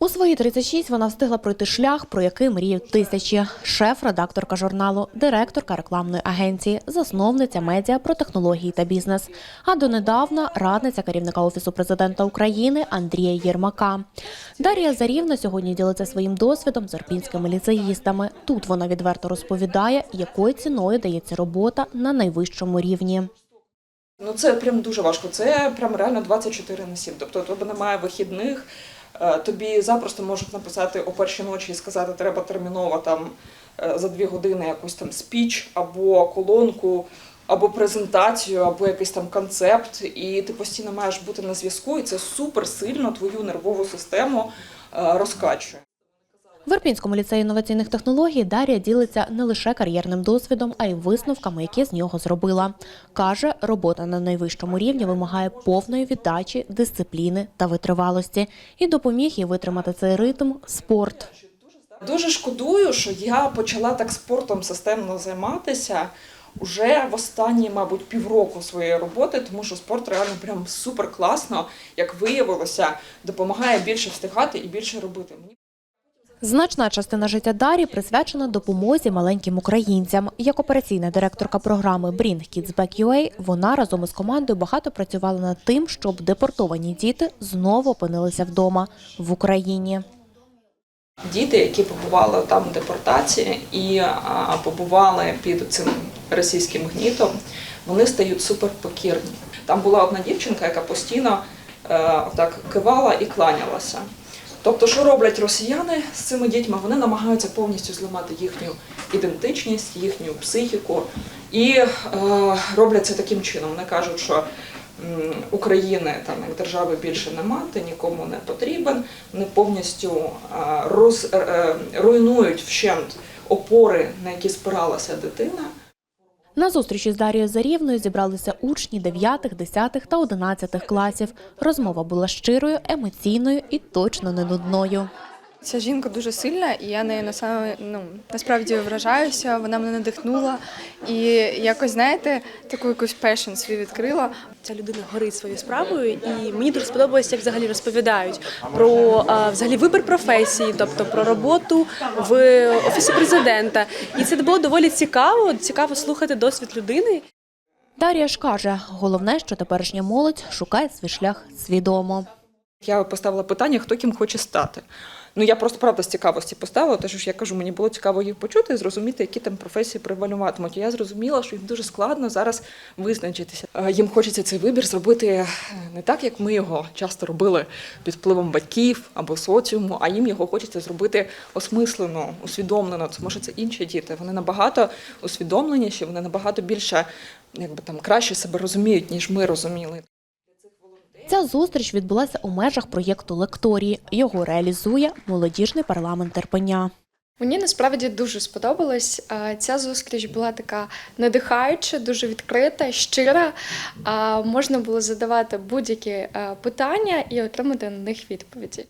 У свої 36 вона встигла пройти шлях, про який мріють тисячі. Шеф-редакторка журналу, директорка рекламної агенції, засновниця медіа про технології та бізнес. А донедавна радниця керівника офісу президента України Андрія Єрмака. Дар'я Зарівна сьогодні ділиться своїм досвідом з ірпінськими ліцеїстами. Тут вона відверто розповідає, якою ціною дається робота на найвищому рівні. Ну це прям дуже важко. Це прям реально 24 на 7. Тобто у немає вихідних. Е, Тобі запросто можуть написати о першій ночі і сказати, треба терміново там е, за дві години якусь там спіч або колонку, або презентацію, або якийсь там концепт. І ти постійно маєш бути на зв'язку, і це супер сильно твою нервову систему е, розкачує. В Ірпінському ліцеї інноваційних технологій Дар'я ділиться не лише кар'єрним досвідом, а й висновками, які з нього зробила. Каже, робота на найвищому рівні вимагає повної віддачі, дисципліни та витривалості. І допоміг їй витримати цей ритм спорт. Дуже шкодую, що я почала так спортом системно займатися уже в останні, мабуть, півроку своєї роботи, тому що спорт реально прям супер класно, як виявилося, допомагає більше встигати і більше робити. Значна частина життя Дарі присвячена допомозі маленьким українцям. Як операційна директорка програми Bring Kids Back UA, вона разом із командою багато працювала над тим, щоб депортовані діти знову опинилися вдома в Україні. діти, які побували там в депортації і побували під цим російським гнітом, вони стають суперпокірні. Там була одна дівчинка, яка постійно е, так кивала і кланялася. Тобто, що роблять росіяни з цими дітьми? Вони намагаються повністю зламати їхню ідентичність, їхню психіку і е, роблять це таким чином. Вони кажуть, що України там як держави більше нема, ти нікому не потрібен. Вони повністю е, роз, е, е, руйнують вщент опори, на які спиралася дитина. На зустрічі з Дарією Зарівною зібралися учні 9, 10 та 11 класів. Розмова була щирою, емоційною і точно не нудною. Ця жінка дуже сильна, і я нею насаме, ну, насправді вражаюся. Вона мене надихнула і якось, знаєте, таку якусь пешен свій відкрила. Ця людина горить своєю справою, і мені дуже сподобалось, як взагалі розповідають про а, взагалі вибір професії, тобто про роботу в офісі президента. І це було доволі цікаво. Цікаво слухати досвід людини. Дар'я ж каже, головне, що теперішня молодь шукає свій шлях свідомо. Я поставила питання, хто ким хоче стати. Ну я просто правда з цікавості поставила, тому що я кажу, мені було цікаво їх почути і зрозуміти, які там професії превалюватимуть. І я зрозуміла, що їм дуже складно зараз визначитися. Е, Їм хочеться цей вибір зробити е, не так, як ми його часто робили під впливом батьків або соціуму, а їм його хочеться зробити осмислено, усвідомлено, тому що це інші діти. Вони набагато усвідомленіші, вони набагато більше, якби там краще себе розуміють, ніж ми розуміли. Ця зустріч відбулася у межах проєкту Лекторії. Його реалізує молодіжний парламент Терпеня. Мені насправді дуже сподобалось. Ця зустріч була така надихаюча, дуже відкрита, щира. Можна було задавати будь-які питання і отримати на них відповіді.